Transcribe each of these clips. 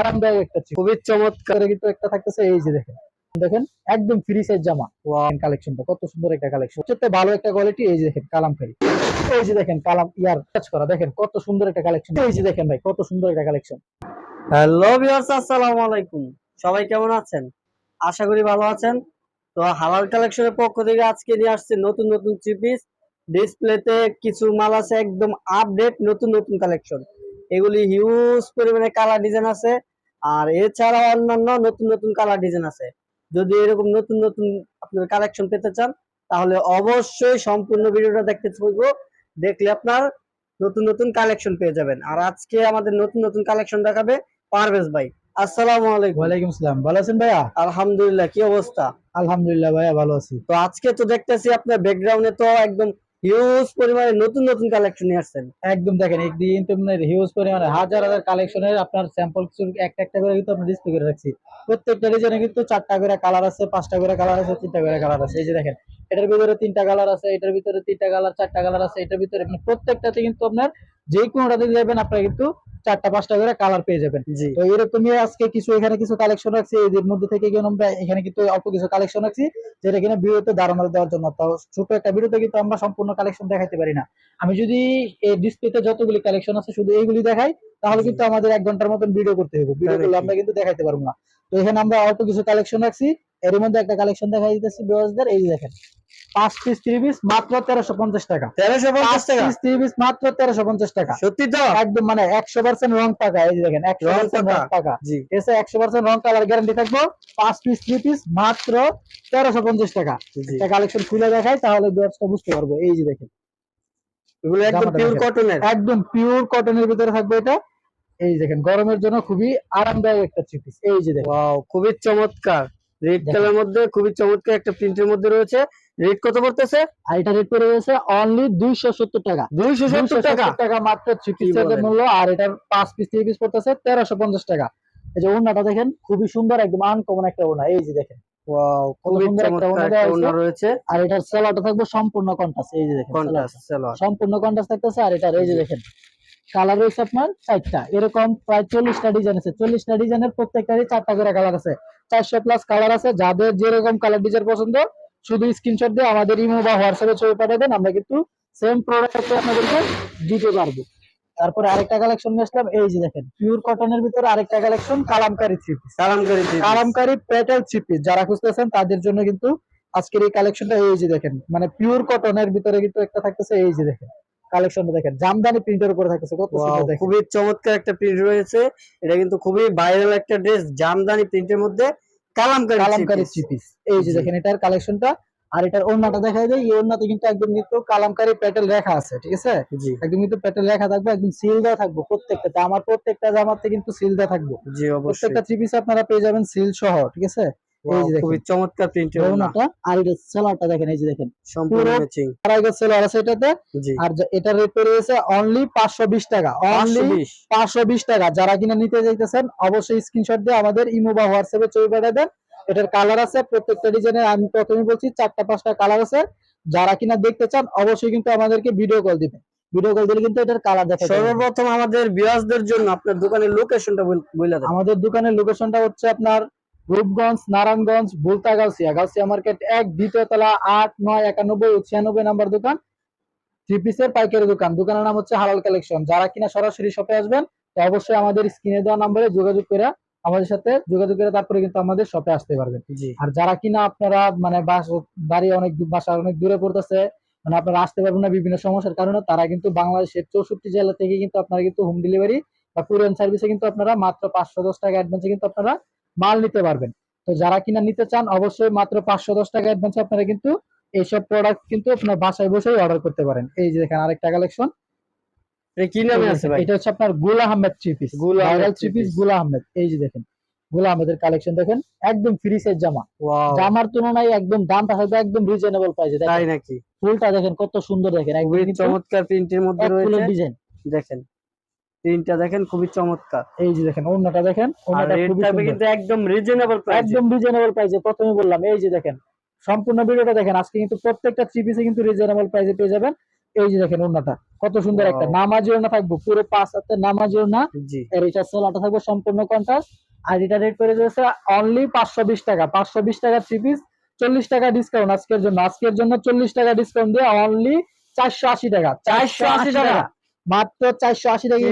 আরামদায়ক একটা খুবই চমৎকার কিন্তু একটা থাকতেছে, এই যে দেখেন। দেখেন, একদম ফ্রি সাইজ জামা। কালেকশনটা কত সুন্দর একটা কালেকশন সবচেয়ে ভালো একটা কোয়ালিটি এই যে দেখেন, কালামকারি। এই যে দেখেন, কালাম ইয়ার কাজ করা। দেখেন, কত সুন্দর একটা কালেকশন এই যে দেখেন ভাই, কত সুন্দর একটা কালেকশন হ্যালো ভিউয়ার্স আসসালামু আলাইকুম। সবাই কেমন আছেন? আশা করি ভালো আছেন। তো হালাল কালেকশনের পক্ষ থেকে আজকে নিয়ে আসছে নতুন নতুন থ্রি পিস ডিসপ্লেতে কিছু মাল আছে একদম আপডেট নতুন নতুন কালেকশন এগুলি হিউজ পরিমাণে কালার ডিজাইন আছে আর এছাড়া অন্যান্য নতুন নতুন কালার ডিজাইন আছে। যদি এরকম নতুন নতুন আপনার কালেকশন পেতে চান তাহলে অবশ্যই সম্পূর্ণ ভিডিওটা দেখতে থাকব। দেখলে আপনার নতুন নতুন কালেকশন পেয়ে যাবেন। আর আজকে আমাদের নতুন নতুন কালেকশন দেখাবে পারভেজ ভাই। আসসালামু আলাইকুম। ওয়ালাইকুম আসসালাম। ভালো আছেন ভাইয়া? আলহামদুলিল্লাহ কি অবস্থা? আলহামদুলিল্লাহ ভাইয়া ভালো আছি। তো আজকে তো দেখতেছি আপনার ব্যাকগ্রাউন্ডে তো একদম হিউজ পরিমাণে নতুন নতুন কালেকশন নিয়ে আসছেন। একদম দেখেন একদিন হিউজ পরিমাণে হাজার হাজার কালেকশনের আপনার স্যাম্পল কিছু একটা একটা করে কিন্তু আমরা ডিসপ্লে করে রাখছি। প্রত্যেকটা ডিজাইনে কিন্তু চারটা করে কালার আছে, পাঁচটা করে কালার আছে, তিনটা করে কালার আছে। এই যে দেখেন এটার ভিতরে তিনটা কালার আছে এটার ভিতরে তিনটা কালার চারটা কালার আছে এটার ভিতরে মানে প্রত্যেকটাতে কিন্তু আপনার যে কোনোটাতে যাবেন আপনার কিন্তু চারটা পাঁচটা করে কালার পেয়ে যাবেন। তো এরকমই আজকে কিছু এখানে কিছু কালেকশন রাখছি এদের মধ্যে থেকে কিন্তু আমরা এখানে কিন্তু অল্প কিছু কালেকশন রাখছি যেটা কিনা ভিডিওতে ধারণা দেওয়ার জন্য। তো ছোট একটা ভিডিওতে কিন্তু আমরা সম্পূর্ণ কালেকশন দেখাইতে পারি না। আমি যদি এই ডিসপ্লেতে যতগুলি কালেকশন আছে শুধু এইগুলি দেখাই তাহলে কিন্তু আমাদের এক ঘণ্টার মতন ভিডিও করতে হবে ভিডিও করলে আমরা কিন্তু দেখাইতে পারব না। তো এখানে আমরা অল্প কিছু কালেকশন রাখছি। এর মধ্যে একটা কালেকশন দেখাই দিতেছি বিওয়াজদের এই দেখেন। পাঁচ পিস থ্রি পিস মাত্র তেরোশো পঞ্চাশ টাকা। তেরোশো পঞ্চাশ টাকা? পিস থ্রি পিস মাত্র তেরোশো পঞ্চাশ টাকা। সত্যি তো? একদম মানে একশো পার্সেন্ট রং টাকা এই দেখেন একশো রং পার্সেন্ট। রং টাকা। জি। এসে একশো পার্সেন্ট রং কালার গ্যারান্টি থাকব। পাঁচ পিস থ্রি পিস মাত্র তেরোশো পঞ্চাশ টাকা। একটা কালেকশন খুলে দেখাই তাহলে বিয়ার্সটা বুঝতে পারব। এই যে দেখেন। এগুলো একদম পিওর। কটনের একদম পিওর কটনের ভিতরে থাকবে এটা। এই দেখেন গরমের জন্য খুবই আরামদায়ক একটা থ্রি পিস এই যে দেখেন। ওয়াও খুবই চমৎকার। রেড কালার মধ্যে খুবই চমৎকার একটা প্রিন্টের মধ্যে রয়েছে। রেট কত পড়তেছে? আর এটা রেট করে রয়েছে অনলি দুইশো সত্তর টাকা। দুইশো সত্তর টাকা? টাকা মাত্র থ্রি কি মূল্য আর এটার পাঁচ পিস থ্রি পিস পড়তেছে তেরোশো পঞ্চাশ টাকা। এই যে ওড়নাটা দেখেন খুবই সুন্দর একদম আনকমন একটা ওড়না। এই যে দেখেন ওয়াও কত সুন্দর একটা ওড়না। রয়েছে। আর এটার সেলাটা থাকবে সম্পূর্ণ কন্টাস এই যে দেখেন কন্ট্রাস্ট সেলারটা। সম্পূর্ণ কন্টাস থাকতেছে আর এটার এই যে দেখেন কালার রয়েছে আপনার চারটা। এরকম প্রায় চল্লিশটা ডিজাইন আছে। চল্লিশটা ডিজাইনের প্রত্যেকটারই চারটা করে কালার আছে। চারশো প্লাস কালার আছে। যাদের যেরকম কালার ডিজাইন পছন্দ শুধু স্ক্রিনশট দিয়ে আমাদের ইমো বা হোয়াটসঅ্যাপে ছবি পাঠিয়ে দেন আমরা কিন্তু সেম প্রোডাক্ট আপনাদেরকে দিতে পারব। তারপরে আরেকটা কালেকশন নিয়ে আসলাম। এই যে দেখেন পিওর কটনের ভিতরে আরেকটা collection kalamkari three piece kalamkari piece. Kalamkari petal three piece যারা খুঁজতেছেন তাদের জন্য কিন্তু আজকের এই কালেকশনটা এই যে দেখেন মানে পিওর কটনের ভিতরে কিন্তু একটা থাকতেছে এই যে দেখেন। কালেকশনটা দেখেন। জামদানি প্রিন্টের উপরে থাকতেছে কত সুন্দর খুবই চমৎকার একটা প্রিন্ট রয়েছে। এটা কিন্তু খুবই ভাইরাল একটা ড্রেস জামদানি প্রিন্টের মধ্যে কালামকারী কালামকারি পিস এই যে দেখেন এটার কালেকশনটা আর এটার ওড়নাটা দেখাই দেয় এই ওড়নাতে কিন্তু একদম কিন্তু কালামকারি প্যাটেল লেখা আছে ঠিক আছে? একদম কিন্তু প্যাটেল লেখা থাকবে একদম সিল দেওয়া থাকবে প্রত্যেকটাতে আমার প্রত্যেকটা জামাতে কিন্তু সিল দেওয়া থাকবে। জি অবশ্যই। প্রত্যেকটা থ্রি পিস আপনারা পেয়ে যাবেন সিল সহ ঠিক আছে? Wow, এই যে দেখেন। খুবই চমৎকার প্রিন্টের ওড়নাটা আর এটা সেলারটা দেখেন এই যে দেখেন। সম্পূর্ণ ম্যাচিং আড়াই গজ সেলার আছে এটাতে। আর যা- রেট রয়েছে অনলি পাঁচশো বিশ টাকা। অনলি 520 টাকা। যারা কিনা নিতে অবশ্যই স্ক্রিনশট দিয়ে আমাদের ইমো বা হোয়াটসঅ্যাপে ছবি পাঠিয়ে দেন। এটার কালার আছে প্রত্যেকটা ডিজাইনের আমি প্রথমে বলছি চারটা পাঁচটা কালার আছে। যারা কিনা দেখতে চান অবশ্যই কিন্তু আমাদেরকে ভিডিও কল দিবেন। ভিডিও কল দিলে কিন্তু এটার কালার দেখা সর্বপ্রথম আমাদের ভিউয়ার্সদের জন্য আপনার দোকানের লোকেশনটা বলে দেন। আমাদের দোকানের লোকেশনটা হচ্ছে আপনার রূপগঞ্জ নারায়ণগঞ্জ বুলতা গাউসিয়া। গাউসিয়া মার্কেট এক দ্বিতীয় তলা আট নয় একানব্বই ও ছিয়ানব্বই নাম্বার দোকান। থ্রি পিসের পাইকারি দোকান। দোকানের নাম হচ্ছে হালাল কালেকশন। যারা কিনা সরাসরি শপে আসবেন তো অবশ্যই আমাদের স্ক্রিনে দেওয়া নাম্বারে যোগাযোগ করে আমাদের সাথে যোগাযোগ করে তারপরে কিন্তু আমাদের শপে আসতে পারবেন। আর যারা কিনা আপনারা মানে বাস বাড়ি অনেক বাসা অনেক দূরে পড়তেছে মানে আপনারা আসতে পারবেন না বিভিন্ন সমস্যার কারণে তারা কিন্তু বাংলাদেশের চৌষট্টি জেলা থেকে কিন্তু আপনারা কিন্তু হোম ডেলিভারি বা কুরিয়ান সার্ভিসে কিন্তু আপনারা মাত্র পাঁচশো দশ টাকা অ্যাডভান্সে কিন্তু আপনারা মাল নিতে পারবেন। তো যারা কিনা নিতে চান অবশ্যই মাত্র পাঁচশো দশ টাকা অ্যাডভান্সে আপনারা কিন্তু এইসব প্রোডাক্ট কিন্তু আপনার বাসায় বসেই অর্ডার করতে পারেন। এই যে দেখেন আরেকটা কালেকশন এটা কি নামে আছে ভাই? এটা হচ্ছে আপনার গুল আহমেদ থ্রি পিস গুল আহমেদ থ্রি পিস গুল আহমেদ। এই যে দেখেন গুল আহমেদের কালেকশন দেখেন একদম ফ্রি সাইজ জামা। জামার তুলনায় একদম দামটা হয়তো একদম রিজনেবল প্রাইসে তাই নাকি? ফুলটা দেখেন কত সুন্দর দেখেন একদম চমৎকার প্রিন্টের মধ্যে রয়েছে। ডিজাইন দেখেন। প্রিন্টটা দেখেন খুবই চমৎকার। এই যে দেখেন ওড়নাটা দেখেন আর খুবই থাকবে কিন্তু একদম রিজনেবল প্রাইস একদম রিজনেবল প্রাইসে প্রথমে বললাম এই যে দেখেন সম্পূর্ণ ভিডিওটা দেখেন আজকে কিন্তু প্রত্যেকটা থ্রি পিসে কিন্তু রিজনেবল প্রাইসে পেয়ে যাবেন। এই যে দেখেন ওড়নাটা কত সুন্দর একটা নামাজি ওড়না থাকব পুরো পাঁচ হাতে নামাজি ওড়না। জি। এর এটা সেলাটা থাকবে সম্পূর্ণ কন্ট্রাস্ট আর এটা রেট করে দিয়েছে অনলি পাঁচশো বিশ টাকা পাঁচশো বিশ টাকা থ্রি পিস চল্লিশ টাকা ডিসকাউন্ট আজকের জন্য আজকের জন্য চল্লিশ টাকা ডিসকাউন্ট দিয়ে অনলি চারশো আশি টাকা 480 টাকা। মাত্র চারশো আশি টাকা।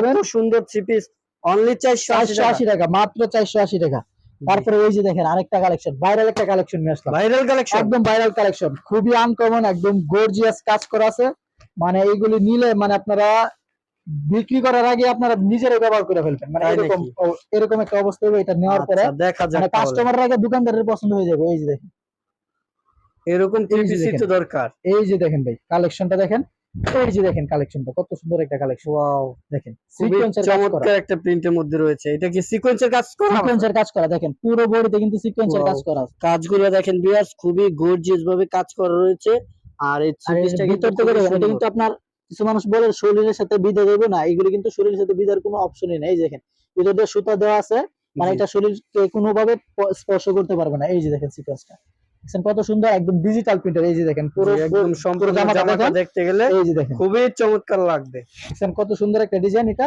এত সুন্দর থ্রি পিস অনলি চারশো আশি টাকা। মাত্র চারশো আশি টাকা। তারপরে এই যে দেখেন আরেকটা কালেকশন ভাইরাল একটা কালেকশন নিয়ে আসলাম। ভাইরাল কালেকশন একদম ভাইরাল কালেকশন খুবই আনকমন একদম গর্জিয়াস কাজ করা আছে। মানে এইগুলি নিলে মানে আপনারা বিক্রি করার আগে আপনারা নিজেরাই ব্যবহার করে ফেলবেন। মানে এরকম এরকম একটা অবস্থা হবে এটা নেওয়ার পরে আচ্ছা, দেখা যাক মানে কাস্টমারের আগে দোকানদারের পছন্দ হয়ে যাবে এই যে দেখেন। এরকম। তো দরকার। এই যে দেখেন ভাই কালেকশনটা দেখেন। এই যে দেখেন কালেকশনটা কত সুন্দর একটা কালেকশন ওয়াও দেখেন সিকোয়েন্সের কাজ করা। একটা প্রিন্টের মধ্যে রয়েছে। এটা কি সিকোয়েন্সের কাজ করা? সিকোয়েন্সের কাজ করা দেখেন পুরো বডিতে কিন্তু সিকোয়েন্সের কাজ করা। কাজগুলো দেখেন বিয়ার্স খুবই গর্জিয়াস ভাবে কাজ করা রয়েছে। আর এই ভিতর থেকে এটা কিন্তু আপনার কিছু মানুষ বলে শরীরের সাথে বিধে দেবে না এগুলো কিন্তু শরীরের সাথে বিধার কোনো অপশনই নেই। এই দেখেন ভিতর দিয়ে সুতা দেওয়া আছে মানে এটা শরীরকে কোনোভাবে স্পর্শ করতে পারবে না। এই যে দেখেন সিকোয়েন্সটা দেখছেন কত সুন্দর একদম ডিজিটাল প্রিন্টার এই যে দেখেন পুরো একদম সম্পূর্ণ জামাটা দেখতে গেলে এই যে দেখেন। খুবই চমৎকার লাগবে। দেখছেন কত সুন্দর একটা ডিজাইন এটা।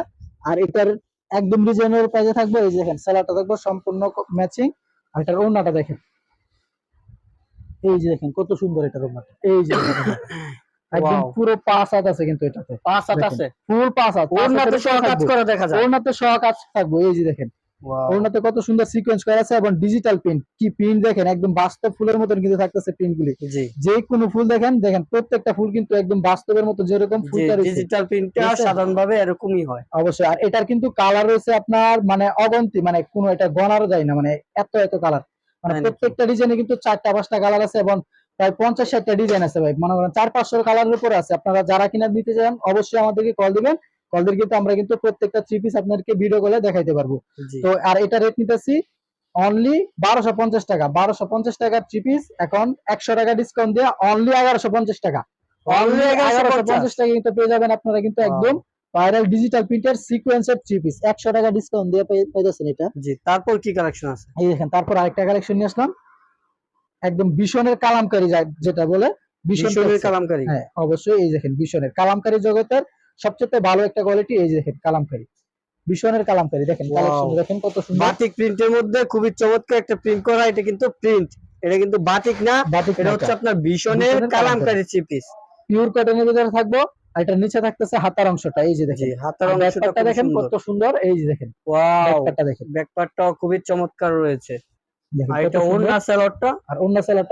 আর এটার একদম ডিজাইনের প্রাইজে থাকবে এই যে দেখেন সেলারটা থাকবে সম্পূর্ণ ম্যাচিং আর এটার ওড়নাটা দেখেন। এই যে দেখেন কত সুন্দর এটার ওড়নাটা। এই যে একদম পুরো পাঁচ হাত আছে কিন্তু এটাতে। পাঁচ হাত আছে? ফুল পাঁচ হাত। ওড়নাতে সহ কাজ। করা দেখা যায়। ওড়নাতে সহ কাজ থাকবে এই যে দেখেন. ওড়নাতে কত সুন্দর সিকোয়েন্স করা আছে এবং ডিজিটাল প্রিন্ট কি প্রিন্ট দেখেন? একদম বাস্তব ফুলের মতন কিন্তু থাকতেছে প্রিন্ট গুলি যে কোনো ফুল দেখেন দেখেন প্রত্যেকটা ফুল কিন্তু একদম বাস্তবের মতো যেরকম ফুলটা ডিজিটাল প্রিন্টটা এরকমই হয়। অবশ্যই। আর এটার কিন্তু কালার রয়েছে আপনার মানে অগন্তি মানে কোনো এটা গণারও যায় না মানে এত এত কালার মানে প্রত্যেকটা ডিজাইনে কিন্তু চারটা পাঁচটা কালার আছে এবং প্রায় পঞ্চাশ ষাটটা ডিজাইন আছে ভাই। মনে করেন চার পাঁচশো কালারের উপরে আছে। আপনারা যারা কিনা নিতে চান অবশ্যই আমাদেরকে কল দিবেন। কল দিয়ে কিন্তু আমরা কিন্তু প্রত্যেকটা থ্রি পিস আপনাদেরকে ভিডিও কলে দেখাইতে পারব। তো আর এটা রেট নিতেছি অনলি বারোশো পঞ্চাশ টাকা। বারোশো পঞ্চাশ টাকার থ্রি পিস এখন একশো টাকা ডিসকাউন্ট দিয়ে অনলি এগারোশো পঞ্চাশ টাকা। Only 1150 পঞ্চাশ। টাকা কিন্তু পেয়ে যাবেন আপনারা কিন্তু একদম ভাইরাল ডিজিটাল প্রিন্টের সিকোয়েন্সের থ্রি পিস একশো টাকা ডিসকাউন্ট দিয়ে পেয়েছেন এটা। জি তারপর কি কালেকশন আছে? এই দেখেন তারপর আরেকটা কালেকশন নিয়ে আসলাম। একদম ভীষণের কালামকারী যেটা বলে ভীষণের কালামকারী। হ্যাঁ অবশ্যই এই দেখেন ভীষণের। কালামকারী জগতের সবচেয়ে ভালো একটা কোয়ালিটি এই যে দেখেন কালামকারী। ভীষণের কালামকারী দেখেন কালেকশন দেখেন কত সুন্দর। বাটিক প্রিন্টের মধ্যে খুবই চমৎকার একটা প্রিন্ট করা এটা কিন্তু প্রিন্ট এটা কিন্তু বাটিক না এটা হচ্ছে আপনার ভীষণের কালামকারী। থ্রি পিস পিওর কটনের ভিতরে থাকব আর এটার নিচে থাকতেছে হাতার অংশটা এই যে দেখেন। হাতের অংশটা দেখেন কত সুন্দর। এই যে দেখেন। ওয়াও ব্যাকপার্টটা দেখেন। ব্যাকপার্টটাও খুবই চমৎকার রয়েছে। আর এটা। ওন্না আর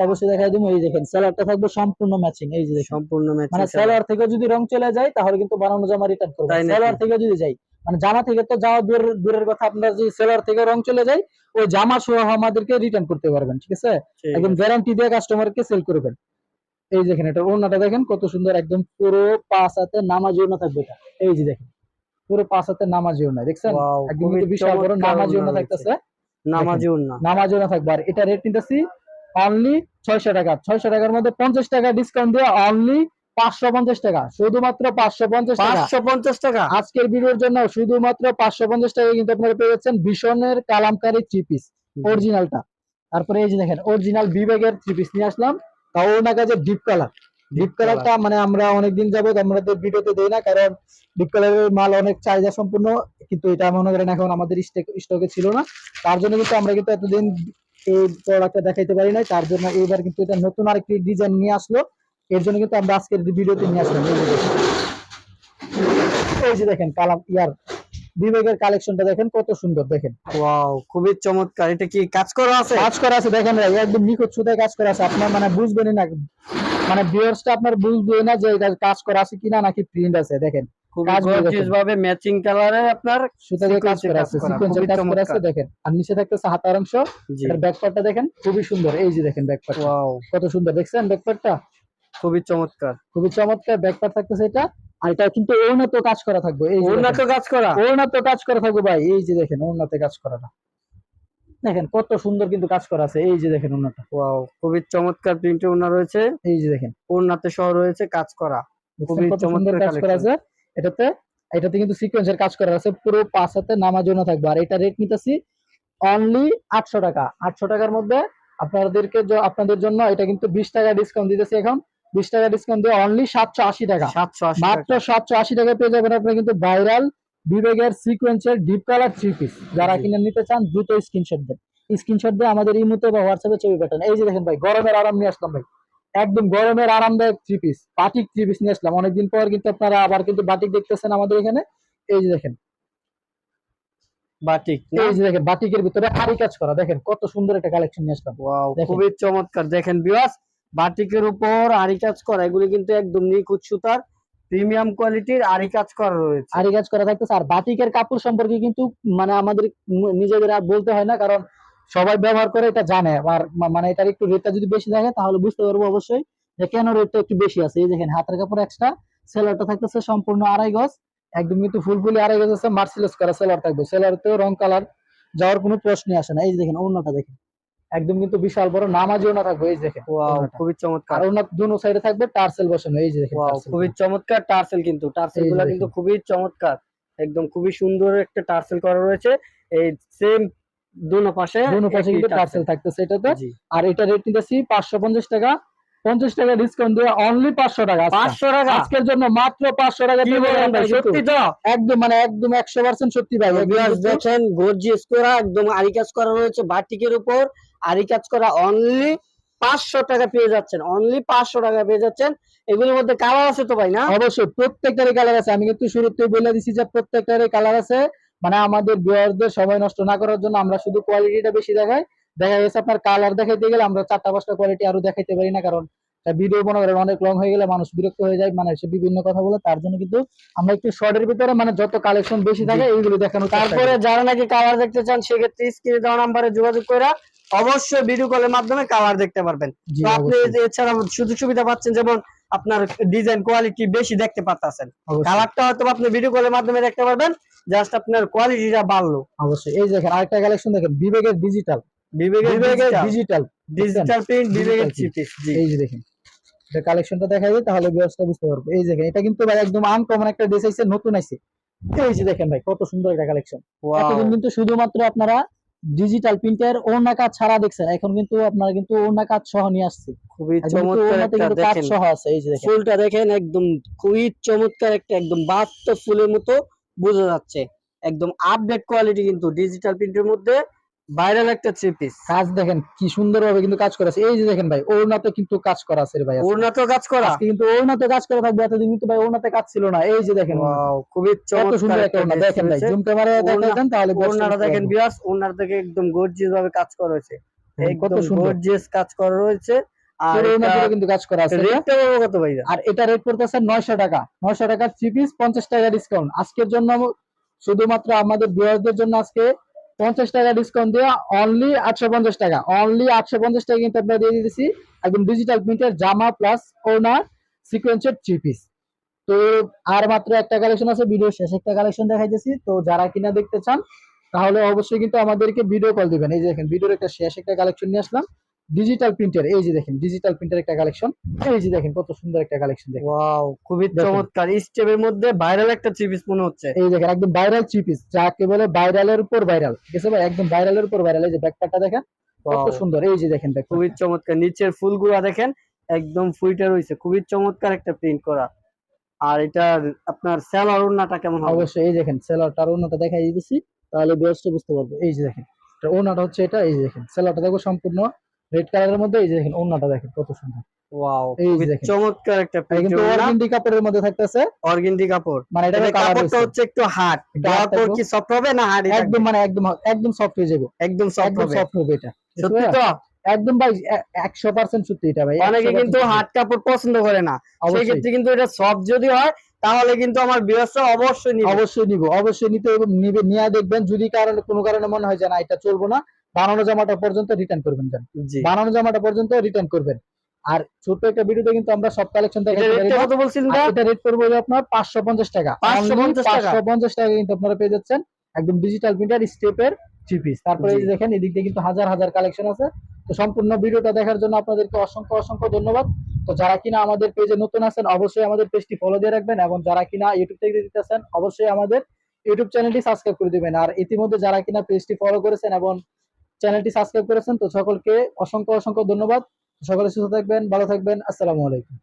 অবশ্যই দেখাই দিব। এই দেখেন সেলারটা থাকবে সম্পূর্ণ ম্যাচিং এই যে দেখেন। সম্পূর্ণ মানে ম্যাচিং থেকে যদি রং চলে যায় তাহলে কিন্তু বানানো জামা রিটার্ন করব। তাই থেকে যদি যাই মানে জামা থেকে তো যাওয়া দূরের দূরের কথা আপনার যদি সেলার থেকে রং চলে যায় ওই জামা সহ আমাদেরকে রিটার্ন করতে পারবেন ঠিক আছে? একদম গ্যারান্টি দিয়ে কাস্টমারকে সেল করবেন। এই দেখেন এটা ওড়নাটা দেখেন কত সুন্দর একদম পুরো পাঁচ হাতে নামাজি ওড়না থাকবে এটা। এই যে দেখেন পুরো পাঁচ হাতে নামাজি ওড়না দেখছেন? একদম বিশাল বড় নামাজি ওড়না থাকতেছে। নামাজি ওন্না নামাজি ওড়না থাকবে। আর এটা রেট নিতেছি অনলি ছয়শো টাকা। ছয়শো টাকার মধ্যে পঞ্চাশ টাকা ডিসকাউন্ট দিয়ে অনলি পাঁচশো পঞ্চাশ টাকা। শুধুমাত্র পাঁচশো পঞ্চাশ পাঁচশো পঞ্চাশ টাকা? আজকের ভিডিওর জন্য শুধুমাত্র পাঁচশো পঞ্চাশ টাকা কিন্তু আপনারা পেয়ে যাচ্ছেন ভীষণের কালামকারী থ্রি পিস অরিজিনালটা তারপরে এই যে দেখেন অরিজিনাল বিবেকের থ্রি পিস নিয়ে আসলাম। তাও ওনার কাছে ডিপ কালার ডিপ কালারটা মানে আমরা অনেকদিন যাবত আমাদের ভিডিওতে দেই না কারণ ডিপ কালারের মাল অনেক চাহিদা সম্পূর্ণ কিন্তু এটা মনে করেন এখন আমাদের স্টকে ছিল না। তার জন্য কিন্তু আমরা কিন্তু এতদিন এই প্রোডাক্টটা দেখাইতে পারি নাই তার জন্য এইবার কিন্তু এটা নতুন আরেকটি ডিজাইন নিয়ে আসলো। এর জন্য কিন্তু আমরা আজকের ভিডিওতে নিয়ে আসলাম। এই যে দেখেন। কালাম ইয়ার বিবেকের কালেকশনটা দেখেন কত সুন্দর দেখেন। ওয়াও খুবই চমৎকার। এটা কি কাজ করা আছে? কাজ করা আছে দেখেন ভাই একদম নিখুঁত সুতায় কাজ করা আছে। আপনার মানে বুঝবেনই না। মানে ভিউয়ার্সটা আপনার বুঝবে না যে এটা কাজ করা আছে কিনা নাকি প্রিন্ট আছে দেখেন। ভাবে ম্যাচিং কালারে আপনার সুতা দিয়ে কাজ করা আছে সিকোয়েন্সের কাজ করা আছে দেখেন। আর নিচে থাকতেছে হাতার অংশ। জি। এটার ব্যাকপার্টটা দেখেন খুবই সুন্দর। এই যে দেখেন ব্যাকপার্ট ওয়াও। কত সুন্দর দেখছেন ব্যাকপার্টটা খুবই চমৎকার। খুবই চমৎকার ব্যাকপার্ট থাকতেছে এটা। আর এটা কিন্তু উন্নত কাজ করা থাকবে। এই দেখেন। কাজ করা? উন্নত কাজ করা থাকবে ভাই। এই যে দেখেন উন্নতে কাজ করাটা। দেখেন কত সুন্দর কিন্তু কাজ করা আছে। এই যে দেখেন উন্নতটা ওয়াও খুবই চমৎকার প্রিন্টে ওনা রয়েছে। এই যে দেখেন। ওনাতে সহ রয়েছে কাজ করা। খুবই চমৎকার কাজ করা আছে। এটাতে এটাতে কিন্তু সিকোয়েন্সের কাজ করা আছে। পুরো পাঁচ হাতে নামার জন্য থাকবে। আর এটা রেট নিতেছি অনলি আটশো টাকা। আটশো টাকার মধ্যে আপনাদেরকে আপনাদের জন্য এটা কিন্তু বিশ টাকা ডিসকাউন্ট দিতেছি এখন। বিশ টাকা ডিসকাউন্ট দিয়ে অনলি সাতশো আশি টাকা। সাতশো আশি মাত্র টাকা। সাতশো আশি টাকা পেয়ে যাবেন আপনি কিন্তু ভাইরাল বিবেকের সিকোয়েন্সের ডিপ কালার থ্রি পিস যারা কিনে নিতে চান দ্রুত স্ক্রিনশট দেন। স্ক্রিনশট দিয়ে আমাদের ইমোতে বা হোয়াটসঅ্যাপে ছবি পাঠান। এই যে দেখেন ভাই গরমের আরাম নিয়ে আসলাম ভাই। একদম গরমের আরামদায়ক three piece batik three piece নিয়ে আসলাম। অনেকদিন পর কিন্তু আপনারা আবার কিন্তু বাটিক দেখতেছেন আমাদের এখানে। এই যে দেখেন। বাটিক এই যে দেখেন বাটিকের ভিতরে আরি কাজ করা। দেখেন কত সুন্দর একটা কালেকশন নিয়ে আসলাম। ওয়াও খুবই চমৎকার। দেখেন বিয়াস বাটিকের উপর আরি কাজ করা এগুলি কিন্তু একদম নিখুঁত সুতার। প্রিমিয়াম কোয়ালিটির আরি কাজ করা রয়েছে। আরি কাজ করা থাকতেছে। আর বাটিকের কাপড় সম্পর্কে কিন্তু মানে আমাদের নিজেদের আর বলতে হয় না, কারণ সবাই ব্যবহার করে এটা জানে। আর মানে এটার একটু রেটটা যদি বেশি থাকে, তাহলে বুঝতে পারব অবশ্যই যে কেন রেটটা একটু বেশি আছে। এই দেখেন, হাতের কাপড় এক্সট্রা সেলারটা থাকতেছে সম্পূর্ণ আড়াই গজ। একদম কিন্তু ফুলফুলি আড়াই গজ আছে মার্সিলেস করা সেলার থাকবে। সেলারতেও রং কালার যাওয়ার কোনো প্রশ্নই আসে না। এই দেখেন অন্যটা দেখেন। একদম কিন্তু বিশাল বড় নামাজিও না থাকবে এই ওয়াও খুবই চমৎকার। আর ওনার দুনো সাইডে থাকবে টার্সেল বসানো এই যে দেখেন ওয়াও খুবই চমৎকার টার্সেল কিন্তু। কিন্তু খুবই চমৎকার। একদম খুবই সুন্দর একটা টার্সেল করা রয়েছে। এই সেম দুনো পাশে দুনো পাশে কিন্তু টার্সেল। থাকতেছে এটাতে। আর এটা রেট নিতেছি পাঁচশো পঞ্চাশ টাকা। পঞ্চাশ টাকা ডিসকাউন্ট দিয়ে অনলি পাঁচশো টাকা পাঁচশো টাকা? আজকের জন্য মাত্র পাঁচশো টাকা সত্যি তো? একদম মানে একদম একশো পার্সেন্ট সত্যি ভাই। দেখেন গর্জিয়াস করা একদম আরিকাজ করা রয়েছে বাটিকের উপর। আরি কাজ করা অনলি পাঁচশো টাকা পেয়ে যাচ্ছেন অনলি পাঁচশো টাকা পেয়ে যাচ্ছেন। এগুলোর মধ্যে কালার আছে তো ভাই, না? অবশ্যই, প্রত্যেকটারই কালার আছে। আমি কিন্তু শুরুতে বলে দিছি যে প্রত্যেকটারই কালার আছে। মানে আমাদের বিয়ারদের সময় নষ্ট না করার জন্য আমরা শুধু কোয়ালিটিটা বেশি দেখাই। দেখা গেছে আপনার কালার দেখাইতে গেলে আমরা চারটা পাঁচটা কোয়ালিটি আরও দেখাইতে পারি না, কারণ ভিডিও মনে করেন অনেক লং হয়ে গেলে মানুষ বিরক্ত হয়ে যায় মানে সে বিভিন্ন কথা বলে তার জন্য কিন্তু আমরা একটু শর্টের ভিতরে মানে যত কালেকশন বেশি থাকে এইগুলো দেখানো তারপরে যারা নাকি কালার দেখতে চান সেক্ষেত্রে স্ক্রিনে দেওয়া নাম্বারে যোগাযোগ করে অবশ্যই ভিডিও কলের মাধ্যমে কালার দেখতে পারবেন। তো আপনি যে এছাড়া সুযোগ সুবিধা পাচ্ছেন যেমন আপনার ডিজাইন কোয়ালিটি বেশি দেখতে পাচ্ছেন কালারটা হয়তো আপনি ভিডিও কলের মাধ্যমে দেখতে পারবেন জাস্ট আপনার কোয়ালিটিটা বাড়লো। অবশ্যই। এই দেখেন আরেকটা কালেকশন দেখেন বিবেকের ডিজিটাল বিবেকের ডিজিটাল ডিজিটাল প্রিন্ট Digital চিপিস জি। এই যে দেখেন এটা কালেকশনটা দেখা যায় তাহলে ব্যবস্থা বুঝতে পারব। এই দেখেন এটা কিন্তু ভাই একদম আনকমন একটা ড্রেস আইছে নতুন আইছে। এই যে দেখেন ভাই কত সুন্দর একটা কালেকশন এতদিন কিন্তু শুধুমাত্র আপনারা ডিজিটাল প্রিন্টের ওড়না কাজ ছাড়া দেখছেন এখন কিন্তু আপনারা কিন্তু ওড়না কাজ সহ নিয়ে আসছে। খুবই চমৎকার একটা দেখেন। সহ আছে এই যে দেখেন। ফুলটা দেখেন একদম খুবই চমৎকার একটা একদম বাস্তব ফুলের মতো বোঝা যাচ্ছে। একদম আপডেট কোয়ালিটি কিন্তু ডিজিটাল প্রিন্টের মধ্যে। ভাইরাল একটা থ্রি পিস কাজ দেখেন কি সুন্দর ভাবে কিন্তু কাজ করা আছে। এই যে দেখেন ভাই ওড়নাতে কিন্তু কাজ করা আছে ভাই আজকে। কাজ করা? কিন্তু ওড়নাতে কাজ করা থাকবে এতদিন কিন্তু ভাই ওড়নাতে কাজ ছিল না। এই যে দেখেন। খুবই কত সুন্দর একটা ওড়না। দেখেন ভাই জুম ক্যামেরা দেখাই দেন তাহলে ওড়নাটা দেখেন। বিয়াস ওড়নার থেকে একদম গর্জিয়াস ভাবে কাজ করা হয়েছে। হ্যাঁ, কত সুন্দর। গর্জিয়াস কাজ করা রয়েছে। আর কিন্তু কাজ করা আছে। এটা। রেটটা কত ভাই? আর এটা রেট পড়তেছে নয়শো টাকা। নয়শো টাকা থ্রি পিস পঞ্চাশ টাকা ডিসকাউন্ট আজকের জন্য শুধুমাত্র আমাদের ভিউয়ারদের জন্য আজকে পঞ্চাশ টাকা ডিসকাউন্ট দিয়ে অনলি আটশো পঞ্চাশ টাকা। অনলি আটশো পঞ্চাশ টাকা কিন্তু আপনার দিয়ে দিতেছি। একদম ডিজিটাল প্রিন্টের জামা প্লাস ওনার সিকোয়েন্সের থ্রি পিস তো আর মাত্র একটা কালেকশন আছে ভিডিও শেষ একটা কালেকশন দেখাইতেছি। তো যারা কিনা দেখতে চান, তাহলে অবশ্যই কিন্তু আমাদেরকে ভিডিও কল দিবেন। এই যে দেখেন ভিডিওর একটা শেষ একটা কালেকশন নিয়ে আসলাম। ডিজিটাল প্রিন্টের এই যে দেখেন ডিজিটাল প্রিন্টের একটা কালেকশন এই যে দেখেন কত সুন্দর একটা কালেকশন দেখেন। ওয়াও খুবই চমৎকার। স্টেপের মধ্যে ভাইরাল একটা থ্রি পিস মনে হচ্ছে। এই দেখেন একদম ভাইরাল থ্রি পিস যাকে বলে ভাইরালের উপর ভাইরাল ঠিক আছে ভাই? একদম ভাইরালের উপর ভাইরাল এই যে ব্যাকপ্যাকটা দেখেন কত সুন্দর। এই যে দেখেন খুবই চমৎকার। নিচের ফুলগুলা দেখেন একদম ফুইটা রয়েছে খুবই চমৎকার একটা প্রিন্ট করা। আর এটা আপনার স্যালার ওড়নাটা কেমন হবে? অবশ্যই এই দেখেন সেলারটার ওনাটা দেখাই দিতেছি তাহলে বেস্টটা বুঝতে পারব। এই যে দেখেন এটা ওনাটা হচ্ছে এটা এই যে দেখেন সেলারটা দেখো সম্পূর্ণ। রেড কালারের মধ্যে এই যে দেখেন ওনাটা দেখেন কত সুন্দর। ওয়াও এই যে দেখেন। চমৎকার একটা এটা প্রিন্ট কিন্তু অর্গেন্ডি কাপড়ের মধ্যে থাকতেছে। অর্গেন্ডি কাপড়। মানে এটা কাপড়টা হচ্ছে একটু হার্ড পর থাকবে। কি সফট হবে না হার্ড একদম মানে একদম একদম সফট হয়ে যাবে। একদম সফট হবে। সফট হবে এটা। সত্যি তো? একদম ভাই একশো পার্সেন্ট সত্যি এটা ভাই অনেকে কিন্তু। হার্ড কাপড় পছন্দ করে না। সেই ক্ষেত্রে কিন্তু এটা সফট যদি হয় তাহলে কিন্তু আমার বিয়াসরা অবশ্যই নিব। অবশ্যই নিব অবশ্যই নিতে নিবে নিয়ে দেখবেন। যদি কারণে কোনো কারণে মনে হয় যে না এটা চলবো না বানানো জামাটা পর্যন্ত রিটার্ন করবেন যান বানানো জামাটা পর্যন্ত রিটার্ন করবেন। আর ছোট্ট একটা ভিডিওতে কিন্তু আমরা সব কালেকশন। কত বলছিলেন এটা রেট করব আপনার পাঁচশো পঞ্চাশ টাকা। 550 টাকা? টাকা কিন্তু আপনারা পেয়ে যাচ্ছেন। একদম ডিজিটাল প্রিন্টার স্টেপের থ্রি পিস তারপরে এই দেখেন এদিক দিয়ে কিন্তু হাজার হাজার কালেকশন আছে। তো সম্পূর্ণ ভিডিওটা দেখার জন্য আপনাদেরকে অসংখ্য অসংখ্য ধন্যবাদ। তো যারা কিনা আমাদের পেজে নতুন আছেন অবশ্যই আমাদের পেজটি ফলো দিয়ে রাখবেন এবং যারা কিনা ইউটিউব থেকে দিতেছেন অবশ্যই আমাদের ইউটিউব চ্যানেলটি সাবস্ক্রাইব করে দিবেন। আর ইতিমধ্যে যারা কিনা পেজটি ফলো করেছেন এবং চ্যানেলটি সাবস্ক্রাইব করেছেন, তো সকলকে অসংখ্য অসংখ্য ধন্যবাদ। সকলে সুস্থ থাকবেন, ভালো থাকবেন। আসসালামু আলাইকুম।